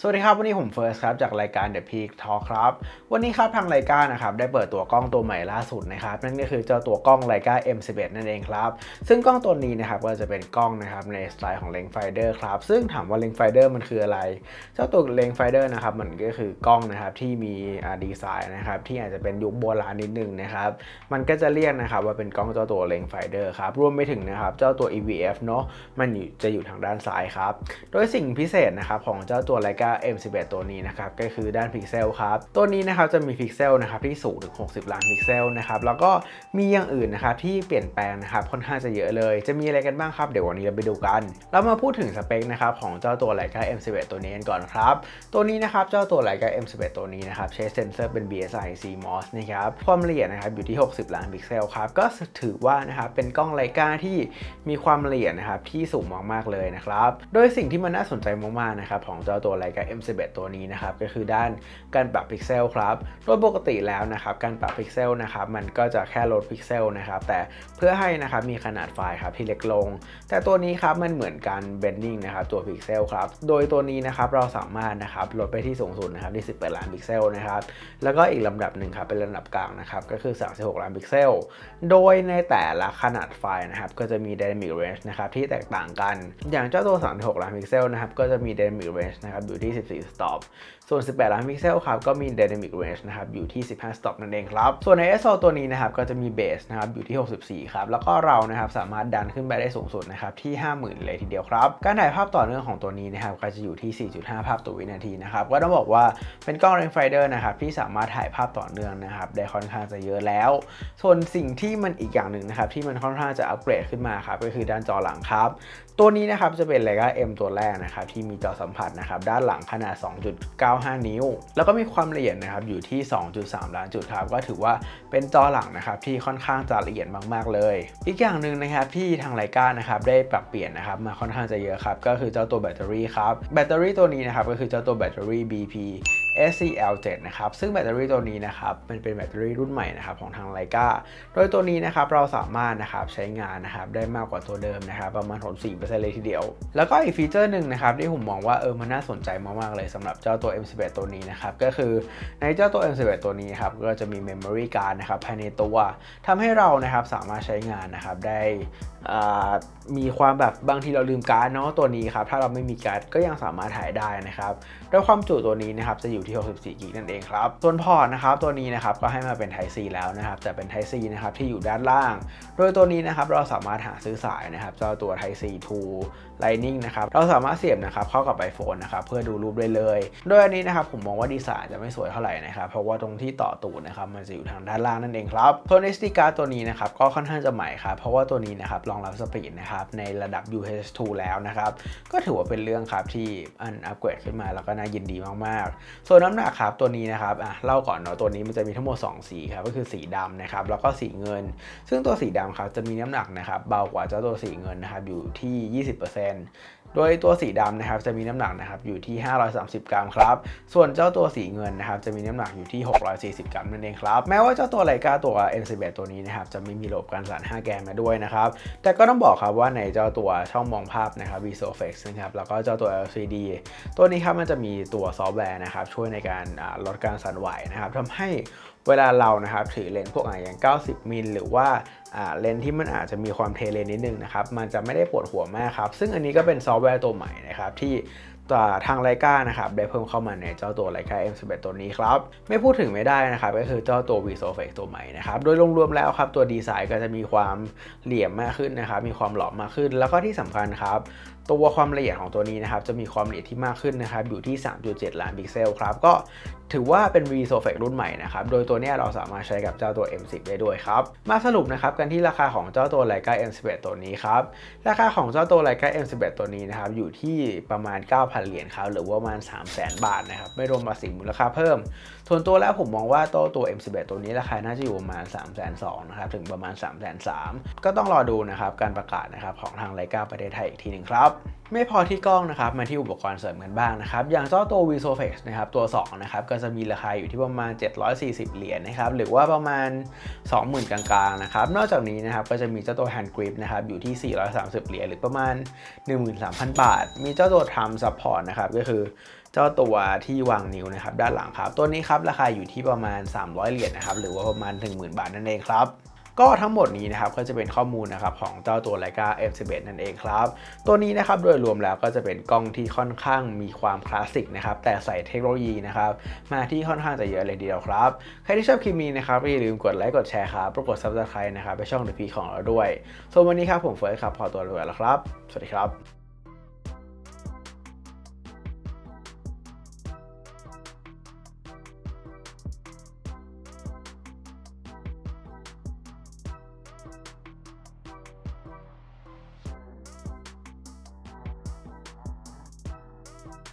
สวัสดีครับ วันนี้ผมเฟิร์สครับจากรายการ The Peak Talk ครับ วันนี้ครับทางรายการนะครับได้เปิดตัวกล้องตัวใหม่ล่าสุดนะครับนั่นก็คือเจ้าตัวกล้องไลกา M11 นั่นเองครับ ซึ่งกล้องตัวนี้นะครับก็จะเป็นกล้องนะครับในสไตล์ของเลนส์ไฟเดอร์ครับซึ่งถามว่าเลนส์ไฟเดอร์มันคืออะไร เจ้าตัวเลนส์ไฟเดอร์นะครับมันก็คือกล้องนะครับที่มีดีไซน์นะครับที่อาจจะเป็นยุคโบราณนิดนึงนะครับมันก็จะเรียกนะครับว่าเป็นกล้องเจ้าตัวเลนส์ไฟเดอร์ครับรวมไปถึงนะครับเจ้าตัว EVF เนาะมันอยู่จะอยู่ทางด้านซ้ายครับโดยสิ่งพิเศษนะครับของเจ้าตัวไลกา M11 ตัวนี้นะครับก็คือด้านพิกเซลครับตัวนี้นะครับจะมีพิกเซลนะครับที่สูงถึง 60 ล้านพิกเซลนะครับแล้วก็มีอย่างอื่นนะครับที่เปลี่ยนแปลงนะครับค่อนข้างจะเยอะเลย จะมีอะไรกันบ้างครับเดี๋ยววันนี้เราไปดูกัน เรามาพูดถึงสเปคนะครับของเจ้าตัวไลกา M11 ตัวนี้กันก่อนครับตัวนี้นะครับเจ้าตัวไลกา M11 ตัวนี้นะครับใช้เซนเซอร์เป็น BSI CMOS นะครับความละเอียดนะครับอยู่ที่ 60 ล้านพิกเซลครับก็ถือว่านะครับเป็นกล้องไลกาที่มีความละเอียดนะครับที่สูงมากๆเลยนะครับโดยสิ่งที่มันน่าสนใจมากๆนะครับของเจ้าตัวไลกา M11 ตัวนี้นะครับ ก็คือด้านการปรับพิกเซลครับโดยปกติแล้วนะครับการปรับพิกเซลนะครับมันก็จะแค่ลดพิกเซลนะครับแต่เพื่อให้นะครับมีขนาดไฟล์ครับที่เล็กลง แต่ตัวนี้ครับมันเหมือนการเบนดิ้งนะครับตัวพิกเซลครับโดยตัวนี้นะครับเราสามารถนะครับลดไปที่สูงสุดนะครับที่18ล้านพิกเซลนะครับแล้วก็อีกลำดับหนึ่งครับเป็นลำดับกลางนะครับก็คือ 36 ล้านพิกเซล โดยในแต่ละขนาดไฟล์นะครับก็จะมี Dynamic Range นะครับที่แตกต่างกัน อย่างเจ้าตัว 36 ล้านพิกเซลนะครับก็จะมี Dynamic Range นะครับอยู่ที่ 14 stop ส่วน 18 ล้านพิกเซลครับก็มี Dynamic Range นะครับอยู่ที่ 15 stop นั่นเองครับ ส่วนใน ISO ตัวนี้นะครับก็จะมี Base นะครับอยู่ที่ 64 ครับแล้วก็เรานะครับสามารถดันขึ้นไปได้สูงสุดนะครับที่ 50,000 เลยทีเดียวครับ การถ่ายภาพต่อเนื่องของตัวนี้นะครับก็จะอยู่ที่ 4.5 ภาพต่อวินาทีนะครับก็ต้องบอกว่าเป็นกล้อง rangefinder นะครับที่สามารถถ่ายภาพต่อเนื่องนะครับได้ค่อนข้างจะเยอะแล้ว ส่วนสิ่งที่มันอีกอย่างหนึ่งนะครับที่มันค่อนข้างจะอัปเกรดขึ้นมาครับก็คือด้านจอหลังครับ ตัวนี้นะครับจะเป็น Leica M ตัวแรกนะครับที่มีจอสัมผัสนะครับด้านหลังขนาด 2.95 นิ้ว แล้วก็มีความละเอียดนะครับอยู่ที่ 2.3 ล้านจุดครับก็ถือว่าเป็นจอหลังนะครับที่ค่อนข้างจะละเอียดมากๆเลย อีกอย่างหนึ่งนะครับที่ทางไลกานะครับได้ปรับเปลี่ยนนะครับมาค่อนข้างจะเยอะครับก็คือเจ้าตัวแบตเตอรี่ครับแบตเตอรี่ตัวนี้นะครับก็คือเจ้าตัวแบตเตอรี่ BP SCL7 นะครับ ซึ่งแบตเตอรี่ตัวนี้นะครับมันเป็นแบตเตอรี่รุ่นใหม่นะครับของทางไลกาโดยตัวนี้นะครับเราสามารถนะครับใช้งานนะครับได้มากกว่าตัวเดิมนะครับประมาณ64%เลยทีเดียว แล้วก็อีกฟีเจอร์หนึ่งนะครับที่ผมมองว่าเออมันน่าสนใจมากๆเลยสำหรับเจ้าตัว M11 ตัวนี้นะครับก็คือในเจ้าตัว M11 ตัวนี้ครับก็จะมี Memory Card นะครับภายในตัวทำให้เรานะครับสามารถใช้งานนะครับได้อ่ามีความแบบบางทีเราลืมการ์ดเนาะตัวนี้ครับถ้าเราไม่มีการ์ดก็ยังสามารถถ่ายได้นะครับโดยความจุตัวนี้นะครับจะอยู่ที่ 64 กิกนั่นเองครับส่วนพอร์ตนะครับตัวนี้นะครับก็ให้มาเป็น Type C แล้วนะครับแต่เป็น Type C นะครับที่อยู่ด้านล่าง โดยตัวนี้นะครับเราสามารถหาซื้อสายนะครับเจ้าตัว Type C to Lightning นะครับเราสามารถเสียบนะครับเข้ากับ iPhone นะครับเพื่อดูรูปได้เลย โดยอันนี้นะครับผมมองว่าดีไซน์จะไม่สวยเท่าไหร่นะครับเพราะว่าตรงที่ต่อตูดนะครับมันจะอยู่ทางด้านล่างนั่นเองครับส่ว SD card ตัวนี้นะครับก็ค่อนข้างจะใหม่ครับเพราะว่าตัวนี้นะครับรองรับสปีดนะครับในระดับ UH2 แล้วนะครับก็ถือว่าเป็นเรื่องครับที่อันอัปเกรดขึ้นมาแล้วก็น่ายินดีมากๆส่วนวน้ำหนักครับตัวนี้นะครับอะเล่าก่อนเนาะตัวนี้มันจะมีทั้งหมด 2 สีครับก็คือสีดำนะครับแล้วก็สีเงิน ซึ่งตัวสีดำครับจะมีน้ำหนักนะครับเบากว่าเจ้าตัวสีเงินนะครับอยู่ที่ 20% โดยตัวสีดำนะครับจะมีน้ำหนักนะครับอยู่ที่ 530 กรัมครับ ส่วนเจ้าตัวสีเงินนะครับจะมีน้ำหนักอยู่ที่ 640 กรัมนั่นเองครับ แม้ว่าเจ้าตัวไลกาตัว N11 ตัวนี้นะครับจะไม่มีระบบการสั่น5แกนมาด้วยนะครับ แต่ก็ต้องบอกครับว่าในเจ้าตัวช่องมองภาพนะครับ VSOFX นะครับแล้วก็เจ้าตัว LCD ตัวนี้ครับมันจะมีตัวซอฟต์แวร์นะครับช่วยในการลดการสั่นไหวนะครับทำให้ เวลาเรานะครับถือเลนส์พวกอะอย่าง 90 มิลหรือว่าเลนส์ที่มันอาจจะมีความเทเลนนิดนึงนะครับ มันจะไม่ได้ปวดหัวมากครับ ซึ่งอันนี้ก็เป็นซอฟต์แวร์ตัวใหม่นะครับที่ตัวทางไลกานะครับได้เพิ่มเข้ามาในเจ้าตัวไลกา M11 ตัวนี้ครับ ไม่พูดถึงไม่ได้นะครับ ก็คือเจ้าตัว v s o f x ตัวใหม่นะครับ โดยรวมๆแล้วครับ ตัวดีไซน์ก็จะมีความเหลี่ยมมากขึ้นนะครับ มีความหลอมมากขึ้น แล้วก็ที่สำคัญครับตัวความละเอียดของตัวนี้นะครับ จะมีความละเอียดที่มากขึ้นนะครับ อยู่ที่ 3.7 ล้านพิกเซลครับ ก็ถือว่าเป็น v s o f x รุ่นใหม่นะครับ โดยตัวนี้เราสามารถใช้กับเจ้าตัว M10 ได้ด้วยครับ มาสรุปนะครับกันที่ราคาของเจ้าตัวไลกา M11 ตัวนี้ครับ ราคาของเจ้าตัวไลกา M11 ตัวนี้นะครับ อยู่ที่ประมาณ 9,000 เหรียญครับ หรือว่าประมาณ 300,000 บาทนะครับ ไม่รวมภาษีมูลค่าเพิ่ม ส่วนตัวแล้วผมมองว่าตัวตัว M11 ตัวนี้ราคาน่าจะอยู่ประมาณ 3 2 0 0 0นะครับ ถึงประมาณ 3 3 0 0 0ก็ต้องรอดูนะครับการประกาศนะครับของทางไลกาประเทศไทยอีกทีหนึ่งครับไม่พอที่กล้องนะครับมาที่อุปกรณ์เสริมกันบ้างนะครับอย่างเจ้าตัว v s o f x นะครับตัว2นะครับก็จะมีราคาอยู่ที่ประมาณ 740 เหรียญนะครับหรือว่าประมาณ 20,000 กลางๆนะครับนอกจากนี้นะครับก็จะมีเจ้าตัว hand grip นะครับอยู่ที่ 430 เหรียญหรือประมาณ 13,000 บาท มีเจ้าตัว thumb support นะครับก็คือเจ้าตัวที่วางนิ้วนะครับด้านหลังครับตัวนี้ครับราคาอยู่ที่ประมาณ 300 เหรียญนะครับหรือว่าประมาณ 10,000 บาทนั่นเองครับ ก็ทั้งหมดนี้นะครับก็จะเป็นข้อมูลนะครับของเจ้าตัว Leica M11 นั่นเองครับ ตัวนี้นะครับโดยรวมแล้วก็จะเป็นกล้องที่ค่อนข้างมีความคลาสสิกนะครับแต่ใส่เทคโนโลยีนะครับมาที่ค่อนข้างจะเยอะเลยทีเดียวครับ ใครที่ชอบคลิปนี้นะครับอย่าลืมกดไลค์กดแชร์ครับกด subscribe นะครับไปช่อง The P ของเราด้วยส่วนวันนี้ครับผมเฟิร์สครับพอตัวไปแล้วครับ สวัสดีครับ